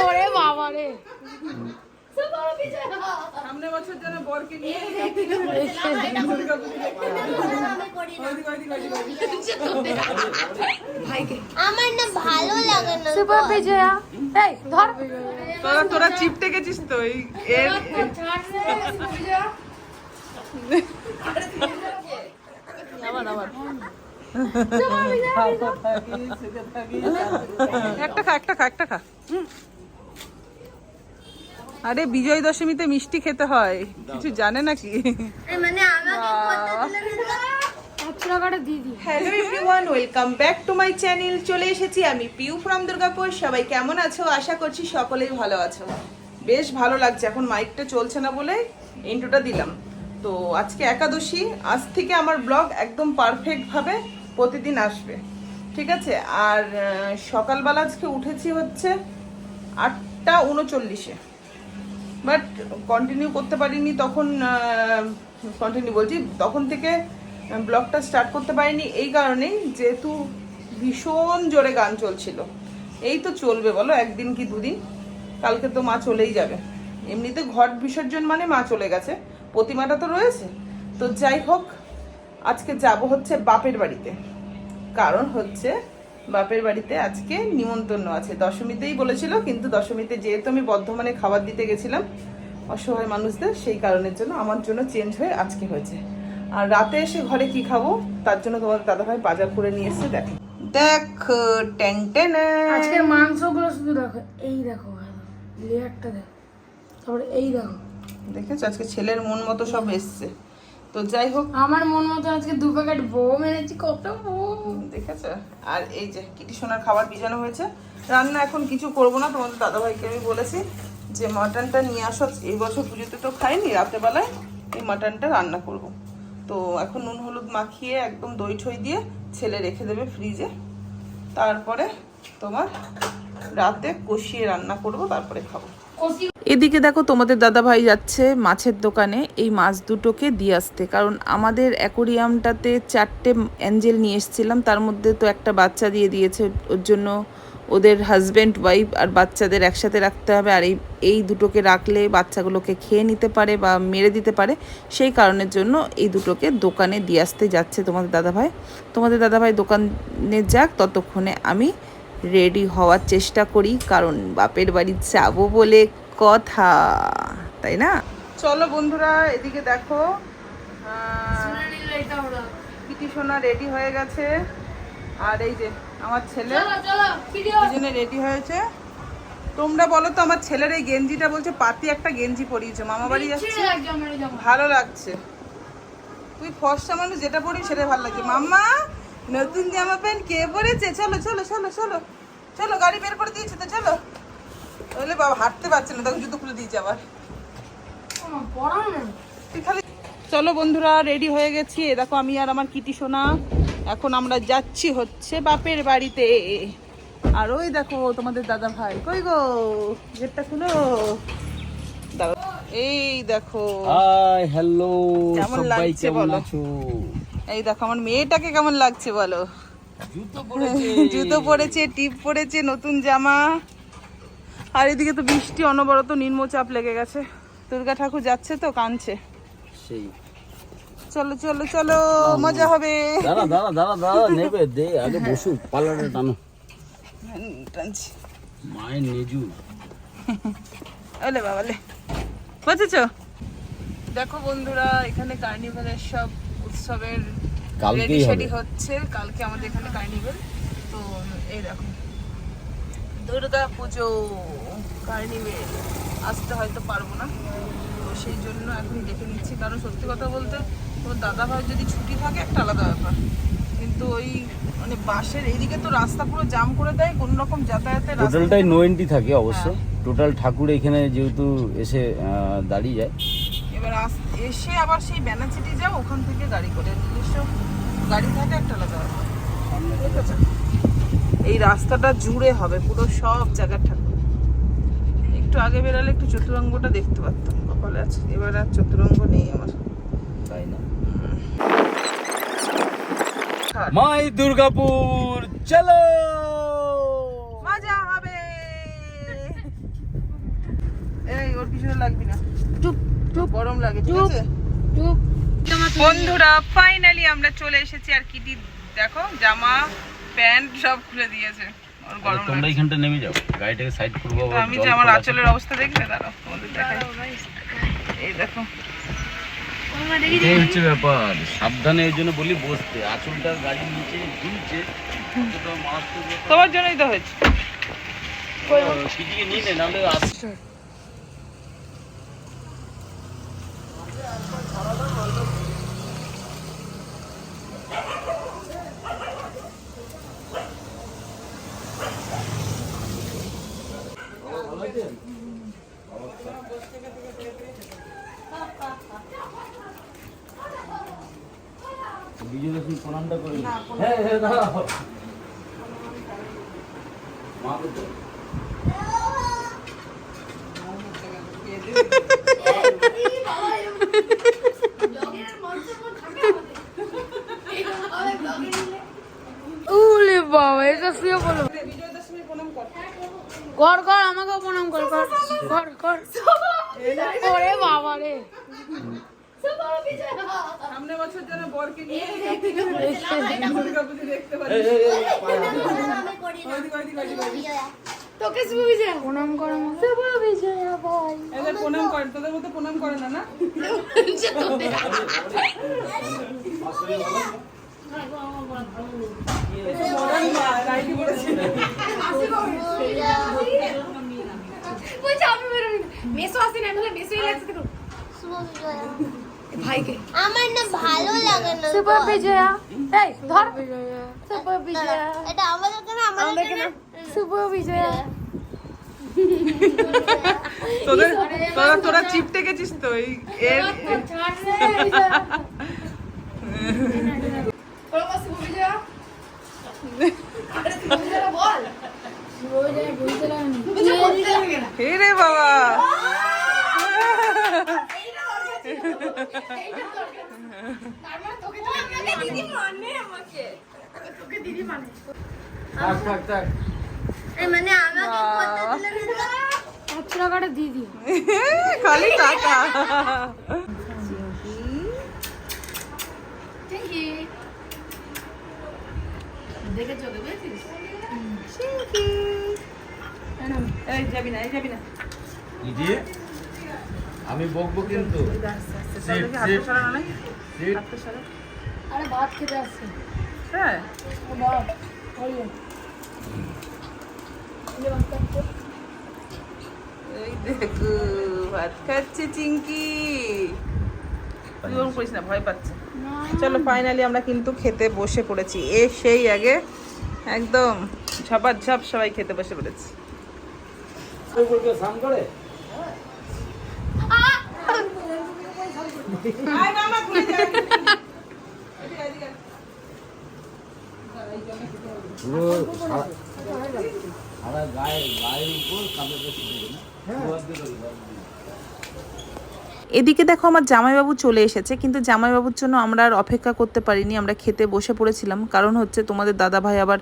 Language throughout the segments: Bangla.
ওরে বাবা রে। সামনে বছর যেন বরকে নিয়ে আমার না ভালো লাগে না সুপার বিজয়া। এই ধর। তোরা তোরা চিপটে গেছিস তো এই এর একটা খা একটা খা একটা খা। হুম। আরে বিজয় দশমীতে মিষ্টি খেতে হয়। কিছু জানে নাকি? মানে hello everyone welcome back to my channel চলে এসেছি আমি পিউ ফ্রম দুর্গাপুর। সবাই কেমন আছো? আশা করছি সকলেই ভালো আছো। বেশ ভালো লাগছে এখন মাইকটা চলছে না বলে ইন্ট্রোটা দিলাম। তো আজকে একাদশী আজ থেকে আমার ব্লগ একদম পারফেক্ট ভাবে প্রতিদিন আসবে। ঠিক আছে? আর সকালবেলা আজকে উঠেছি হচ্ছে আটটা উনচল্লিশে। বাট কন্টিনিউ করতে পারিনি, তখন কন্টিনিউ বলছি, তখন থেকে ব্লগটা স্টার্ট করতে পারিনি, এই কারণেই যেহেতু ভীষণ জোরে গান চলছিল। এই তো চলবে বলো, একদিন কি দুদিন, কালকে তো মা চলেই যাবে। এমনিতে ঘট বিসর্জন মানে মা চলে গেছে, প্রতিমাটা তো রয়েছে। তো যাই হোক, আজকে যাব হচ্ছে বাপের বাড়িতে। কারণ হচ্ছে বাপের বাড়িতে আজকে নিমন্ত্রণ আছে। দশমীতেই বলেছিল কিন্তু দশমীতে যেহেতু আমি বর্ধমানে খাবার দিতে গেছিলাম অসহায় মানুষদের সেই কারণের জন্য আমার জন্য চেঞ্জ হয়ে আজকে হয়েছে। আর রাতে এসে ঘরে কি খাব? তার জন্য তোমার দাদাভাই বাজার করে নিয়ে এসছে দেখো। দেখো টেন টেন আজকের মাংসগুলো শুধু দেখো এই দেখো লেয়ারটা দেখো। তারপরে এই দেখো। দেখেছ? আজকে ছেলের মন মতো সব এসছে। তো যাই হোক। আমার মন মতো আজকে দু প্যাকেট বোম এনেছি কত দেখেছ? আর এই যে কিটি সোনার খাবার বিজানো হয়েছে। রান্না এখন কিছু করব না তোমাদের দাদাভাইকে আমি বলেছি যে মাটনটা নিয়ে আসো। এই বছর পুজোতে তো খাইনি রাতের বেলায় এই মাটনটা রান্না করব। তো এখন নুন হলুদ মাখিয়ে একদম দই ঠই দিয়ে ছেলে রেখে দেবে ফ্রিজে। তারপরে তোমার রাতে কষিয়ে রান্না করব তারপরে খাব। এদিকে দেখো তোমাদের দাদা ভাই যাচ্ছে মাছের দোকানে, এই মাছ দুটোকে দিয়ে আসতে। কারণ আমাদের অ্যাকোরিয়ামটাতে চারটে অ্যাঞ্জেল নিয়ে এসেছিলাম, তার মধ্যে তো একটা বাচ্চা দিয়ে দিয়েছে। ওর জন্য ওদের হাজব্যান্ড, ওয়াইফ আর বাচ্চাদের একসাথে রাখতে হবে। আর এই এই দুটোকে রাখলে বাচ্চাগুলোকে খেয়ে নিতে পারে বা মেরে দিতে পারে। সেই কারণের জন্য এই দুটোকে দোকানে দিয়ে আসতে যাচ্ছে তোমাদের দাদাভাই। তোমাদের দাদাভাই দোকানে যাক, ততক্ষণে আমি রেডি হওয়ার চেষ্টা করি কারণ বাপের বাড়ি যাব বলে কথা তাই না? চলো বন্ধুরা এদিকে দেখো পিটি সোনা রেডি হয়ে গেছে। আর এই যে আমার ছেলে দুজনে রেডি হয়েছে। তোমরা বলো তো আমার ছেলের এই গেঞ্জিটা বলছে পাতি একটা গেঞ্জি পরিয়েছে মামা বাড়ি যাচ্ছে? ভালো লাগছে। তুই ফর্সা মানুষ যেটা পরিস সেটা ভালো লাগছে। মাম্মা নতুন জামা প্যান্ট কে পরেছে? চলো চলো চলো চলো। চলো গাড়ি বের করে দিয়েছে তো চলো। বলে বাবা হাঁটতে পারছে না তখন জুতো খুলে দিয়েছে আবার। তুই খালি চলো বন্ধুরা রেডি হয়ে গেছি। এ দেখো আমি আর আমার কিটি সোনা। এখন আমরা যাচ্ছি হচ্ছে বাপের বাড়িতে। আর ওই দেখো তোমাদের দাদা ভাই। কই গো? গেটটা খুলো। দাদা এই দেখো। হাই হ্যালো কেমন লাগছে কেমন বলো? এই দেখো আমার মেয়েটাকে কেমন লাগছে বলো? জুতো পরেছে। টিপ পরেছে নতুন জামা। আর এদিকে তো বৃষ্টি অনবরত নিম্নচাপ লেগে গেছে। দুর্গা ঠাকুর যাচ্ছে তো কাঁদছে। সেই। চলো চলো চলো মজা হবে। দাঁড়া দাঁড়া দাঁড়া দাঁড়া নেবে দে আগে বসু টানো। টানছি। মায়ের নেজু। ওলে বাবালে। বুঝেছ দেখো বন্ধুরা এখানে কার্নিভালের সব উৎসবের কালকেই হবে। হচ্ছে। কালকে আমাদের এখানে কার্নিভাল তো এই দেখো। দুর্গা পুজো কার্নিভেল আসতে হয়তো পারব না। তো সেই জন্য এখন দেখে নিচ্ছি। কারণ সত্যি কথা বলতে তোর দাদা ভাই যদি ছুটি থাকে একটা আলাদা ব্যাপার। কিন্তু ওই মানে বাসের এইদিকে তো রাস্তা পুরো জাম করে দেয় কোনো রকম যাতায়াতের টোটালটাই নো এন্ট্রি থাকে অবশ্য। টোটাল ঠাকুর এখানে যেহেতু এসে দাঁড়িয়ে যায় এবার এসে আবার সেই ব্যানাচিটি যাও ওখান থেকে গাড়ি করে নিজস্ব গাড়ি থাকে একটা আলাদা। এই রাস্তাটা জুড়ে হবে পুরো সব জায়গার ঠাকুর। একটু আগে বেরালে একটু চতুরঙ্গটা দেখতে পারতাম কপালে আছে। এবার আর চতুরঙ্গ নেই আমার। তাই না? মাই দুর্গাপুর চলো! মজা হবে! এই ওর পিছনে লাগবি না। চুপ। গরম লাগে ঠিক আছে? বন্ধুরা ফাইনালি আমরা চলে এসেছি আর কিটি দেখো জামা প্যান্ট সব খুলে দিয়েছে। ওর গরম তোমরা। এখানটা নেমে যাও গাড়িটাকে সাইড করব আমি যে আমার আঁচলের অবস্থা দেখবে দাঁড়াও তোমাদের দেখাই। এই দেখো। হচ্ছে ব্যাপার সাবধানে এই জন্য বলি বসতে। আঁচলটা গাড়ির নিচে ঝুলছে। তোমার জন্যই তো হয়েছে। নিয়ে নে নাহলে আস- বিজয় দশমী প্রণামটা করে। হ্যাঁ হ্যাঁ দাঁড়াও মা বলতো উলে বাবা এটা শুয়ে বলো বিজয় দশমী প্রণাম কর কর কর আমাকেও প্রণাম কর কর কর কর ওরে বাবা রে সামনে বছর যেন বরকে নিয়ে দেখতে পারি। তোকে শুভ বিজয় প্রণাম কর আমাকে শুভ বিজয় ভাই এদের প্রণাম করে তোদের মতো প্রণাম করে না না আমার না ভালো লাগে না বিজয়া এই ধর। বিজয়া এটা আমাদের কেন আমাদের কেন বিজয়া তোদের তোরা তোরা চিপটে গেছিস তো এই এর হে রে বাবা থাক থাক। থাক এই যাবি না এই যাবি না। আমি বকবো কিন্তু। আরে ভাত খেতে আসছে। হ্যাঁ। এই দেখো ভাত খাচ্ছে করিস না ভয় পাচ্ছে। চলো ফাইনালি আমরা কিন্তু খেতে বসে পড়েছি। এ সেই আগে একদম ঝাপার ঝাপ সবাই খেতে বসে পড়েছি। স্নান করে পুরো সারা- সারা গায়ে গায়ের উপর কাপড়টা শুকিয়ে না দুহাত দিয়ে ধরি, দুহাত দিয়ে। এদিকে দেখো আমার জামাইবাবু চলে এসেছে কিন্তু জামাইবাবুর জন্য আমরা আর অপেক্ষা করতে পারিনি আমরা খেতে বসে পড়েছিলাম। কারণ হচ্ছে তোমাদের দাদা ভাই আবার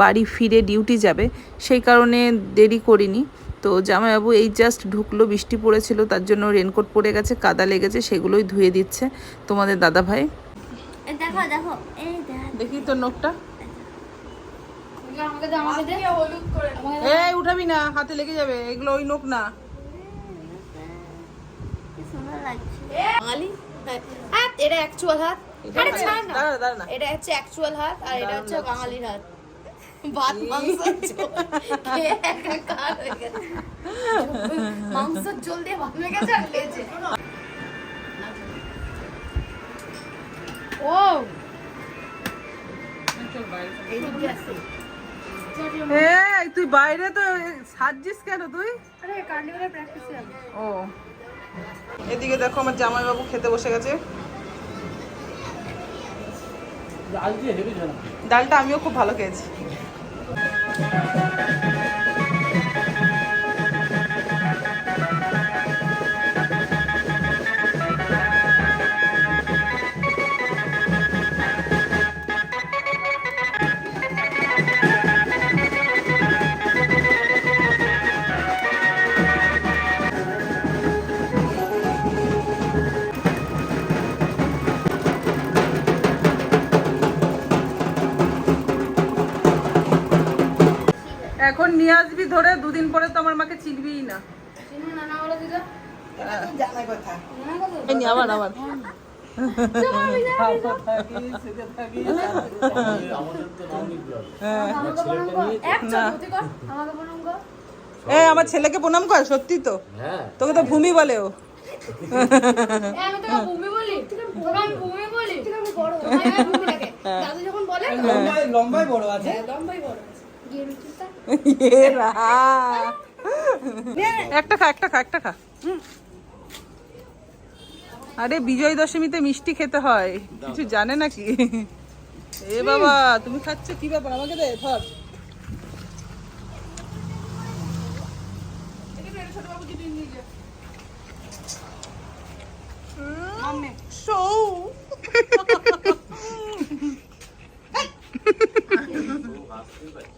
বাড়ি ফিরে ডিউটি যাবে সেই কারণে দেরি করিনি। তো জামাইবাবু এই জাস্ট ঢুকলো বৃষ্টি পড়েছিল তার জন্য রেনকোট পড়ে গেছে কাদা লেগেছে সেগুলোই ধুয়ে দিচ্ছে তোমাদের দাদা ভাই দেখো দেখো দেখি। তোর করে এই উঠাবি না হাতে লেগে যাবে এগুলো ওই নোক না। বাঙালি? হ্যাঁ। এটা অ্যাকচুয়াল হাত। আরে ছাড় না। দাঁড়া দাঁড়া না। এটা হচ্ছে অ্যাকচুয়াল হাত আর এটা হচ্ছে বাঙালির হাত। ভাত মাংস ঝোল একাকার হয়ে গেছে। মাংসের জল দিয়ে ভাত হয়ে গেছে আর লেজে। ও। এইদিকে আসছে এই তুই বাইরে তো সাজছিস কেন তুই? আরে কার্নিভালের প্র্যাকটিসে ও। এদিকে দেখো আমার জামাইবাবু খেতে বসে গেছে। ডালটা আমিও খুব ভালো খেয়েছি। এখন নিয়ে আসবি ধরে দুদিন পরে তো আমার মাকে চিনবিই না। আবার আবার। কর। এ আমার ছেলেকে প্রণাম কর সত্যি তো। হ্যাঁ। তোকে তো ভূমি বলে ও। এ, আমি তোকে ভূমি বলি। তোকে আমি ভূমি বলি। তোকে আমি বড়। আমি ভূমি লাগে দাদু যখন বলে লম্বাই বড় আছে। লম্বাই বড় একটা খা একটা খা একটা খা। আরে বিজয় দশমীতে মিষ্টি খেতে হয়। কিছু জানে নাকি? এ বাবা তুমি খাচ্ছ? কি ব্যাপার? আমাকে দে ধর। সৌ।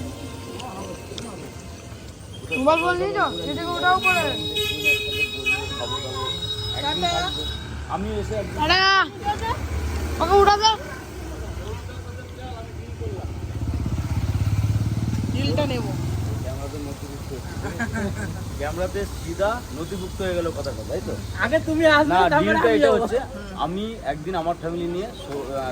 মোবাইল বললি তো কিটি ওটাও করে। আমি এসে ওকে উঠা দাও ডিলটা নেব। ক্যামেরাতে সিধা নথিভুক্ত হয়ে গেল কথাটা তাই তো? আগে তুমি আসবে তারপরে ডিলটা এটা হচ্ছে আমি একদিন আমার ফ্যামিলি নিয়ে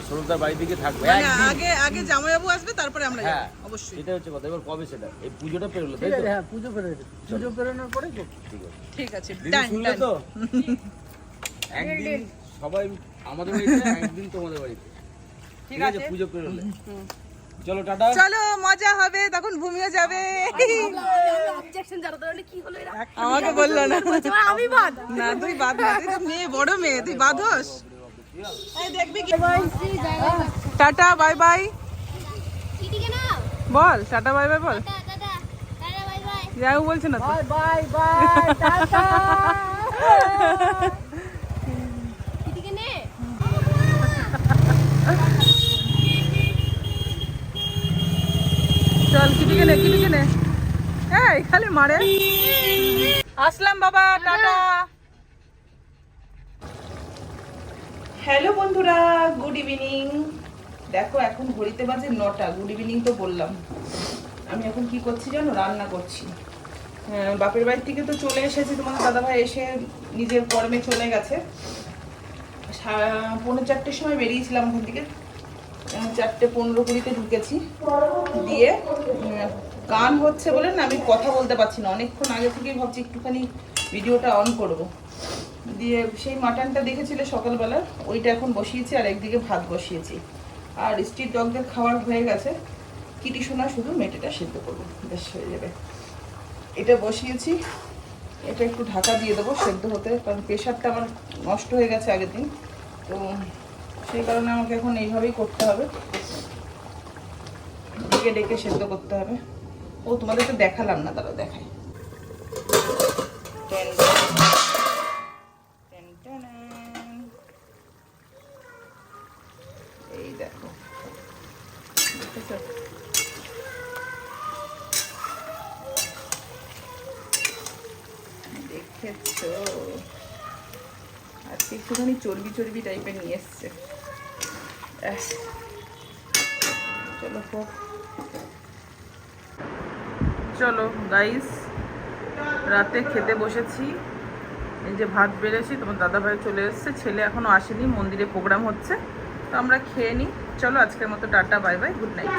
সরকার বাড়ি থেকে থাকব মানে আগে আগে জামাইবাবু আসবে তারপরে আমরা হ্যাঁ অবশ্যই। এটা হচ্ছে কথা। এবার কবে সেটা? এই পুজোটা পেরোলো তাই তো? হ্যাঁ পুজো পেরোয় পুজো পেরোনোর পরে তো ঠিক আছে। ঠিক আছে ডান শুনলে তো? একদিন সবাই আমাদের বাড়িতে একদিন তোমাদের বাড়িতে। ঠিক আছে পুজো পেরোলে। চলো টাটা। চলো মজা হবে তখন ভূমিও যাবে। আমাকে বলল না। আমি বাদ না তুই বাদ না তুই তো মেয়ে বড় মেয়ে তুই দেখবি কি? Tata bye bye. বল টাটা বাই বাই বল। যাই টাটা টাটা বাই বাই যাও বলছে না তো। বাই বাই টাটা কিটিকে নে চল কিটিকে নে কিটিকে নে এই খালি মারে। আসলাম বাবা হ্যালো বন্ধুরা গুড ইভিনিং। দেখো এখন ঘড়িতে বাজে নটা গুড ইভিনিং তো বললাম। আমি এখন কি করছি জানো? রান্না করছি। হ্যাঁ, বাপের বাড়ি থেকে তো চলে এসেছি তোমাদের দাদাভাই এসে নিজের কর্মে চলে গেছে। সা- পৌনে চারটের সময় বেরিয়েছিলাম ওখান থেকে। চারটে পনেরো কুড়িতে ঢুকেছি। দিয়ে গান হচ্ছে বলে না আমি কথা বলতে পারছি না। অনেকক্ষণ আগে থেকেই ভাবছি একটুখানি ভিডিওটা অন করব। দিয়ে সেই মাটনটা দেখেছিলে সকালবেলা? ওইটা এখন বসিয়েছি আর একদিকে ভাত বসিয়েছি। আর স্ট্রিট ডগদের খাবার হয়ে গেছে। কিটি সোনা শুধু মেটেটা সিদ্ধ করব। বেশ হয়ে যাবে। এটা বসিয়েছি। এটা একটু ঢাকা দিয়ে দেবো সেদ্ধ হতে। কারণ প্রেশারটা আমার নষ্ট হয়ে গেছে আগের দিন। তো সেই কারণে আমাকে এখন এইভাবেই করতে হবে। ডেকে ডেকে সেদ্ধ করতে হবে। ও তোমাদের তো দেখালাম না তারা টেন এই দেখো। দেখেছ? একটুখানি চর্বি চর্বি টাইপের নিয়ে এসছে। চলো চলো গাইস রাতে খেতে বসেছি। এই যে ভাত বেড়েছি, তোমার দাদাভাই চলে এসছে। ছেলে এখনও আসেনি, মন্দিরে প্রোগ্রাম হচ্ছে। তো আমরা খেয়ে নিই। চলো, আজকের মতো tata bye bye good night